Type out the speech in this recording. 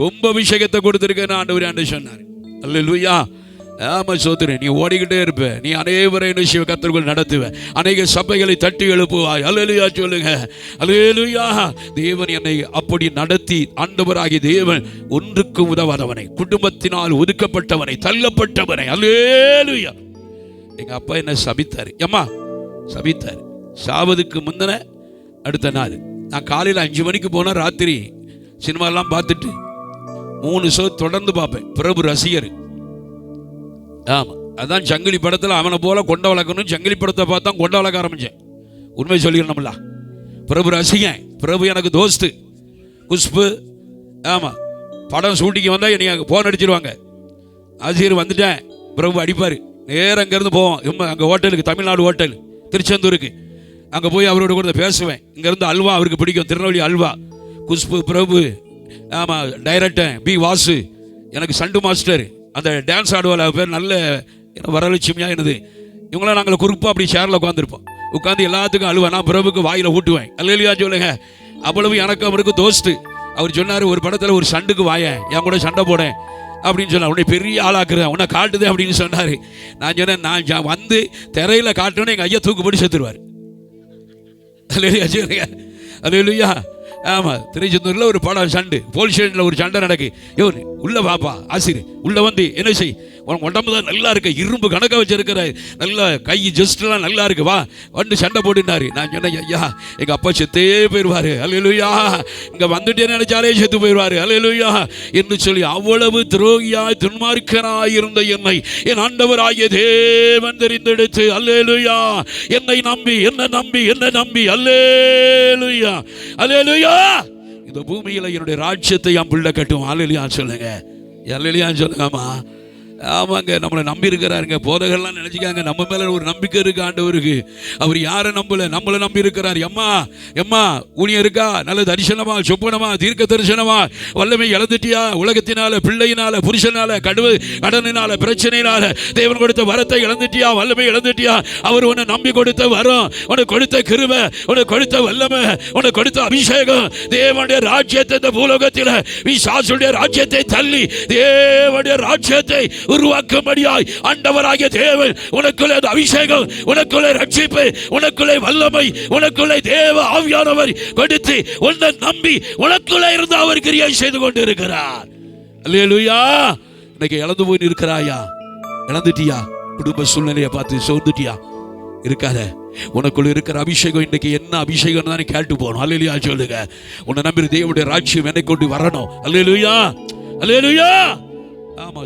கும்பாபிஷேகத்தை கொடுத்துருக்கேன்னு ஆண்டவர் ஆண்டு சொன்னார்? அல்லேலூயா. ஆமா சோதரே நீ ஓடிக்கிட்டே இருப்ப. நீ அனைவரை நிச்சயம் கத்தர்கள் நடத்துவ. அநேக சபைகளை தட்டி எழுப்புவாய். அல்லேலூயா சொல்லுங்க. அல்லேலூயா. தேவன் என்னை அப்படி நடத்தி ஆண்டவராகிய தேவன் ஒன்றுக்கு உதவாதவனை குடும்பத்தினால் ஒதுக்கப்பட்டவனை தள்ளப்பட்டவனை. அல்லேலூயா. எங்க அப்பா என்ன சபித்தாரு? ஏம்மா சபித்தாரு. சாவதுக்கு முந்தின அடுத்த நாள். நான் காலையில் அஞ்சு மணிக்கு போனால் ராத்திரி சினிமாலாம் பார்த்துட்டு மூணு ஷோ தொடர்ந்து பார்ப்பேன். பிரபு ரசிகர். ஆமாம் அதான் சங்கிலி படத்தில் அவனை போல கொண்ட வளர்க்கணும். சங்கிலி படத்தை பார்த்தா கொண்ட வளர்க்க ஆரம்பித்தேன் உண்மை சொல்லிடணும்ல. பிரபு ரசிகன். பிரபு எனக்கு தோஸ்து. குஷ்பு. ஆமாம் படம் ஷூட்டிங் வந்தால் என்னை ஃபோன் அடிச்சிருவாங்க. ஆசிரியர் வந்துட்டேன். பிரபு அடிப்பார். நேரம் அங்கேருந்து போவோம். இம்ம அங்கே ஹோட்டலுக்கு தமிழ்நாடு ஹோட்டல் திருச்செந்தூருக்கு. அங்கே போய் அவரோட கூட பேசுவேன். இங்கேருந்து அல்வா அவருக்கு பிடிக்கும். திருநெல்வேலி அல்வா. குஷ்பு பிரபு ஆமாம் டைரக்டர் பி வாசு. எனக்கு சண்டு மாஸ்டர். அந்த டான்ஸ் ஆடுவாள் பேர் நல்ல வரலட்சுமியாக என்னது. இவங்களாம் நாங்கள் குறிப்பாக அப்படி சேரில் உட்காந்துருப்போம் உட்காந்து எல்லாத்துக்கும் அழுவேன். நான் பிரபுக்கு வாயில் ஊட்டுவேன். அல்லா சொல்லுங்க. அவ்வளவு எனக்கு அவருக்கு தோஸ்து அவர் சொன்னார் ஒரு படத்தில் ஒரு சண்டுக்கு வாயேன் என் கூட சண்டை போடேன். அப்படின்னு சொன்னார். உன்னை பெரிய ஆளாக்குறேன். உன்னை காட்டுது அப்படின்னு சொன்னார். நான் சொன்னேன் நான் வந்து திரையில் காட்டணும்னு எங்கள் ஐயா தூக்குப்படி செத்துருவார். அல்லையா சொல்லுங்க. அல்லையா ஆமாம் திருச்செந்தூரில் ஒரு படம் சண்டு போலீஸ் ஸ்டேஷனில் ஒரு சண்டை நடக்கு. உள்ள வாப்பா ஆசிரியர் உள்ள வந்து என்ன செய்? உடம்பு தான் நல்லா இருக்கு இரும்பு கணக்க வச்சிருக்கிற நல்லா கை ஜஸ்ட்லாம் நல்லா இருக்கு வா. வந்து சண்டை போட்டுனாரு நான் சொன்னேன் ஐயா எங்கள் அப்பா செத்தே போயிடுவாரு அலையலுயா இங்கே வந்துட்டே நினைச்சாலே செத்து போயிடுவாரு அலையலுயா என்று சொல்லி அவ்வளவு துரோகியாய் துன்மார்க்கனாய் இருந்த என்னை என் ஆண்டவராகிய தேவன் தெரிந்தெடுத்து அல்லேலுயா என்னை நம்பி என்ன நம்பி என்ன நம்பி அல்லேலுயா அல்லேலுயா இந்த பூமியில் என்னுடைய ராஜ்யத்தை என் பிள்ளை கட்டும். அல்லேலுயா சொல்லுங்க. அல்லேலுயா சொல்லுங்கம்மா. ஆமாங்க நம்மளை நம்பி இருக்கிறாருங்க. போதகர்லாம் நினைச்சுக்காங்க நம்ம மேல ஒரு நம்பிக்கை இருக்கு ஆண்டவருக்கு. அவர் யாரை நம்பல? நம்மளை நம்பி இருக்கிறார். எம்மா எம்மா ஊனியம் இருக்கா? நல்ல தரிசனமா சொப்பனமா தீர்க்க தரிசனமா? வல்லமை இழந்துட்டியா? உலகத்தினால பிள்ளையினால புருஷனால கடுவு கடனினால பிரச்சனையினால தேவன் கொடுத்த வரத்தை இழந்துட்டியா? வல்லமை இழந்துட்டியா? அவர் உன்னை நம்பி கொடுத்த வரம் உனக்கு கொடுத்த கிருபை உனக்கு கொடுத்த வல்லமை உனக்கு கொடுத்த அபிஷேகம். தேவனுடைய ராஜ்யத்தை இந்த பூலோகத்தில் விசாசுடைய ராஜ்யத்தை தள்ளி தேவனுடைய ராஜ்யத்தை உருவாக்கும்படியாய் ஆண்டவராகிய தேவன் உனக்குள்ளே அபிஷேகம் உனக்குள்ளே ரட்சிப்பு உனக்குள்ளே வல்லமை உனக்குள்ளே தேவ ஆவியானவர் கொடுத்து உன்னை நம்பி உனக்குள்ளே இருந்து அவர் கிரியை செய்து கொண்டு இருக்கிறார் அல்லேலூயா. இன்னைக்கு இழந்து போய் இருக்கிறாயா இழந்துட்டியா? குடும்ப சூழ்நிலையை பார்த்து சோர்ந்துட்டியா? இருக்காத. உனக்குள்ள இருக்கிற அபிஷேகம் இன்னைக்கு என்ன அபிஷேகம் தானே கேட்டு போகணும். அல்லேலூயா சொல்லுங்க. உன்னை நம்பி தேவனுடைய ராஜ்யம் என்னை கொண்டு வரணும். அல்லேலூயா. அல்லேலூயா. ஆமா.